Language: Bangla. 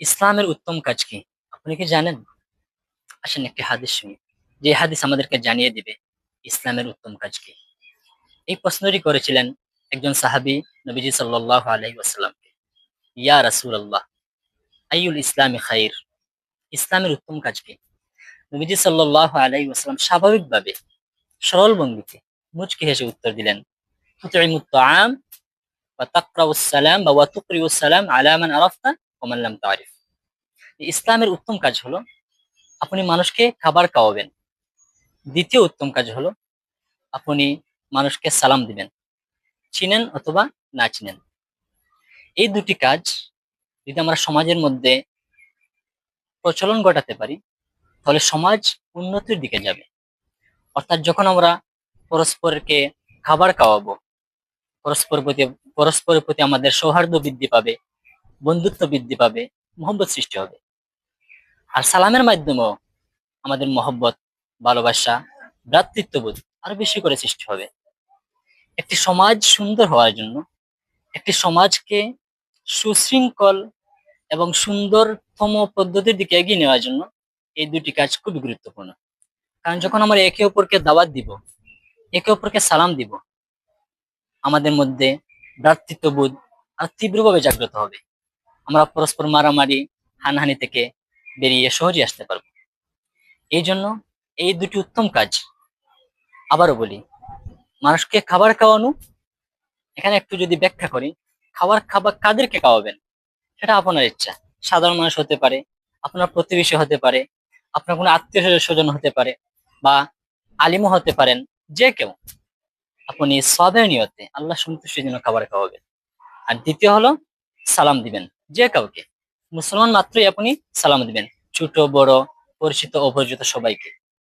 ইসলামের উত্তম কাজ কি? আপনি কি জানেন? আসেন একটি হাদিস শুনি। যে হাদিস আমাদেরকে জানিয়ে দিবে ইসলামের উত্তম কাজ কি? এই প্রশ্নটি করেছিলেন একজন সাহাবী নবীজি সাল্লাহ আলহি ওয়াসাল্লামকে। ইয়া রাসুল আল্লাহ আইউল ইসলামী খাইর? ইসলামের উত্তম কাজ কি? নবীজি সাল্লাহ আলহি ওয়াসাল্লাম স্বাভাবিকভাবে সরল ভঙ্গিতে মুচকি হেসে উত্তর দিলেন তুতঈমুত তাআম ওয়া তাকরাউস সালাম বা ওয়া তুকরিউস সালাম আলা মান আরাফতা ওয়া মান লাম তারিফ। ইসলামের উত্তম কাজ হলো আপনি মানুষকে খাবার খাওয়াবেন। দ্বিতীয় উত্তম কাজ হলো আপনি মানুষকে সালাম দিবেন, চিনেন অথবা না চিনেন। এই দুটি কাজ যদি আমরা সমাজের মধ্যে প্রচলন ঘটাতে পারি, তাহলে সমাজ উন্নতির দিকে যাবে। অর্থাৎ যখন আমরা পরস্পরকে খাবার খাওয়াবো, পরস্পর প্রতি, পরস্পরের প্রতি আমাদের সৌহার্দ্য বৃদ্ধি পাবে বন্ধুত্ব বৃদ্ধি পাবে, মহব্বত সৃষ্টি হবে। আর সালামের মাধ্যমেও আমাদের মহব্বত, ভালোবাসা, ভ্রাতৃত্ববোধ আরও বেশি করে সৃষ্টি হবে। একটি সমাজ সুন্দর হওয়ার জন্য, একটি সমাজকে সুশৃঙ্খল এবং সুন্দরতম পদ্ধতির দিকে এগিয়ে নেওয়ার জন্য এই দুটি কাজ খুবই গুরুত্বপূর্ণ। কারণ যখন আমরা একে অপরকে দাওয়াত দিব, একে অপরকে সালাম দিব, আমাদের মধ্যে ভ্রাতৃত্ববোধ আর তীব্রভাবে জাগ্রত হবে। আমরা পরস্পর মারামারি, হানহানি থেকে বেরিয়ে সহজে আসতে পারব। এই জন্য এই দুটি উত্তম কাজ। আবারও বলি, মানুষকে খাবার খাওয়ানো, এখানে একটু যদি ব্যাখ্যা করি, খাবার খাবার কাদেরকে খাওয়াবেন? সেটা আপনার ইচ্ছা। সাধারণ মানুষ হতে পারে, আপনার প্রতিবেশী হতে পারে, আপনার কোনো আত্মীয় স্বজন হতে পারে, বা আলিমও হতে পারেন, যে কেউ। আপনি সবের নিয়তে আল্লাহ সন্তুষ্টির জন্য খাবার খাওয়াবেন। আর দ্বিতীয় হলো সালাম দিবেন। যে কাউকে। মুসলমান মাত্রই আপনি সালাম দিবেন। ছোট বড় পরিচিত অপরিচিত সবাইকে।